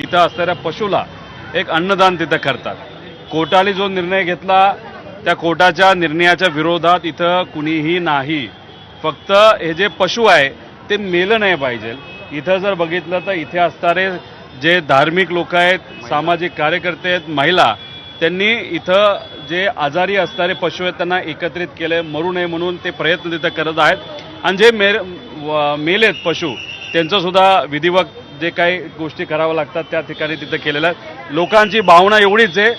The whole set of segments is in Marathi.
इथं असणाऱ्या पशुला एक अन्नदान तिथं करतात. कोर्टाने जो निर्णय घेतला त्या कोर्टाच्या निर्णयाच्या विरोधात इथं कुणीही नाही. फक्त हे जे पशु आहे ते मेलं नाही पाहिजे. इथं जर बघितलं तर इथे असणारे जे धार्मिक लोक आहेत सामाजिक कार्यकर्ते आहेत महिला त्यांनी इथं जे आजारी असणारे पशु आहेत त्यांना एकत्रित केले मरू नये म्हणून ते प्रयत्न तिथं करत आहेत. आणि जे मेर मेलेत पशु त्यांचंसुद्धा विधिवत जे काही गोष्टी कराव्या लागतात त्या ठिकाणी तिथं केलेल्या आहेत. लोकांची भावना एवढीच आहे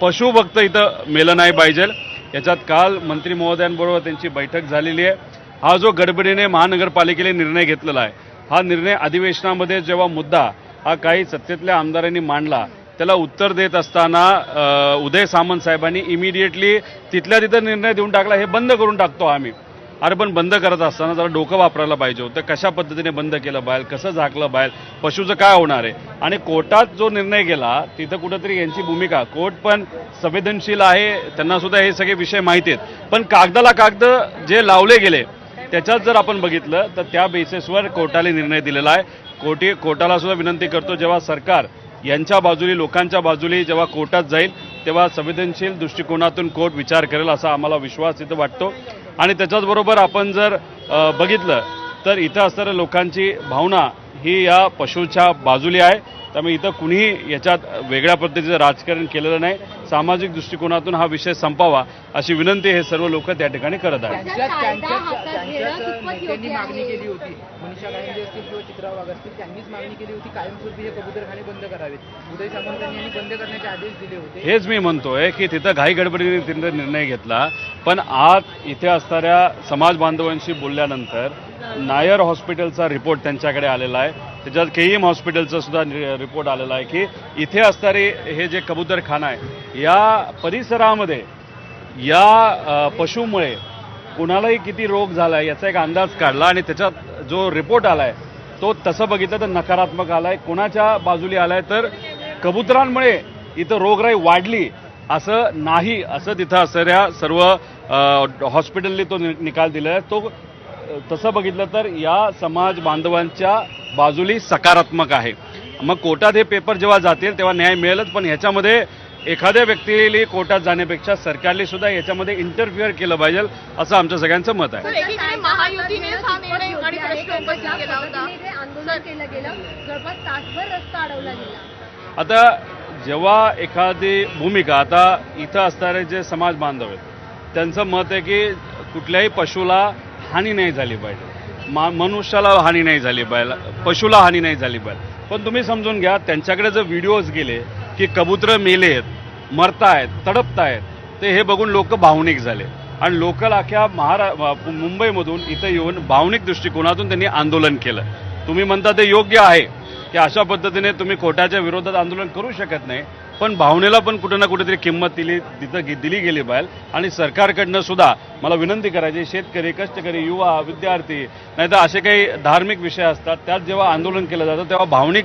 पशुभक्त इथं मेलं नाही पाहिजे. याच्यात काल मंत्री महोदयांबरोबर त्यांची बैठक झालेली आहे. हा जो गडबडीने महानगरपालिकेने निर्णय घेतलेला आहे हा निर्णय अधिवेशनामध्ये जेव्हा मुद्दा हा काही सत्तेतल्या आमदारांनी मांडला त्याला उत्तर देत असताना उदय सामंत साहेबांनी इमिडिएटली तिथल्या तिथं निर्णय देऊन टाकला हे बंद करून टाकतो आम्ही. अरे पण बंद करत असताना जरा डोकं वापरायला पाहिजे होतं. कशा पद्धतीने बंद केलं बाहेर? कसं झाकलं बाहेर? पशुचं काय होणार आहे? आणि कोर्टात जो निर्णय गेला तिथं कुठंतरी यांची भूमिका. कोर्ट पण संवेदनशील आहे त्यांना सुद्धा हे सगळे विषय माहिती आहेत. पण कागदाला कागद जे लावले गेले त्याच्यात जर आपण बघितलं तर त्या बेसिसवर कोर्टाने निर्णय दिलेला आहे. कोर्टी कोर्टाला सुद्धा विनंती करतो जेव्हा सरकार यांच्या बाजूली लोकांच्या बाजूली जेव्हा कोर्टात जाईल तेव्हा संवेदनशील दृष्टिकोनातून कोर्ट विचार करेल असा आम्हाला विश्वास इथं वाटतो. आणि त्याच्याचबरोबर आपण जर बघितलं तर इथं असणाऱ्या लोकांची भावना ही या पशूच्या बाजूली आहे. त्यामुळे इथं कुणीही याच्यात वेगळ्या पद्धतीचं राजकारण केलेलं नाही. सामाजिक दृष्टिकोनातून हा विषय संपावा अशी विनंती हे सर्व लोक त्या ठिकाणी करत आहेत. त्यांच्याच कायदा त्यांच्याच हातात घेणं त्यांच्याच कितपत नेत्यांनी योग्य मागणी आहे? केली होती. मनीषा गायंदे असतील किंवा चित्रा वाघ असतील त्यांनीच मागणी केली होती. कायमस्वरूपी हे कबुतरखाने बंद करावेत. उदय सामंतांनी यांनी बंद करण्याचे आदेश दिले होते. हेच मी म्हणतोय की तिथं घाई गडबडीने तिथं निर्णय घेतला. पण आज इथे असणाऱ्या समाज बांधवांशी बोलल्यानंतर नायर हॉस्पिटलचा रिपोर्ट त्यांच्याकडे आलेला आहे. त्याच्यात केईएम हॉस्पिटलचा सुद्धा रिपोर्ट आलेला आहे की इथे असणारे हे जे कबूतरखाना आहे या परिसरामध्ये या अ, पशुमुळे कुणालाही किती रोग झाला आहे याचा एक अंदाज काढला आणि त्याच्यात जो रिपोर्ट आला आहे तो तसं बघितलं तर नकारात्मक आला आहे कोणाच्या बाजूली आला आहे तर कबुतरांमुळे इथं रोगराई वाढली असं नाही असं तिथं असणाऱ्या सर्व हॉस्पिटलने तो नि- निकाल दिला आहे. तो तसं बघितलं तर या समाज बांधवांच्या बाजूली सकारात्मक आहे. मग कोर्टात हे पेपर जेव्हा जातील तेव्हा न्याय मिळेलच पण ह्याच्यामध्ये एखाद्या व्यक्तीला कोर्टात जाण्यापेक्षा सरकारने सुद्धा याच्यामध्ये इंटरफिअर केलं पाहिजे असं आमचं सगळ्यांचं मत आहे. हा हे आता जेव्हा एखादी भूमिका आता इथं असणारे जे समाज बांधव आहेत त्यांचं मत आहे की कुठल्याही पशुला हानी नाही झाली पाहिजे. मा मनुष्याला हानी नाही झाली पाहिजे पशुला हानी नाही झाली पाहिजे. पण तुम्ही समजून घ्या त्यांच्याकडे जर व्हिडिओज गेले की कबुतरं मेलेत मरतायत तडपतायत ते हे बघून लोक भावनिक झाले. आणि लोकल अख्या महारा मुंबईमधून इथं येऊन भावनिक दृष्टिकोनातून त्यांनी आंदोलन केलं. तुम्ही म्हणता ते योग्य आहे. की अशा पद्धतीने तुम्ही कोर्टाच्या विरोधात आंदोलन करू शकत नाही पण भावनेला पण कुठे ना कुठेतरी किंमत दिली तिथं दिली गेली पाहिजे. आणि सरकारकडनं सुद्धा मला विनंती करायची शेतकरी कष्टकरी युवा विद्यार्थी नाहीतर असे काही धार्मिक विषय असतात त्यात जेव्हा आंदोलन केलं जातं तेव्हा भावनिक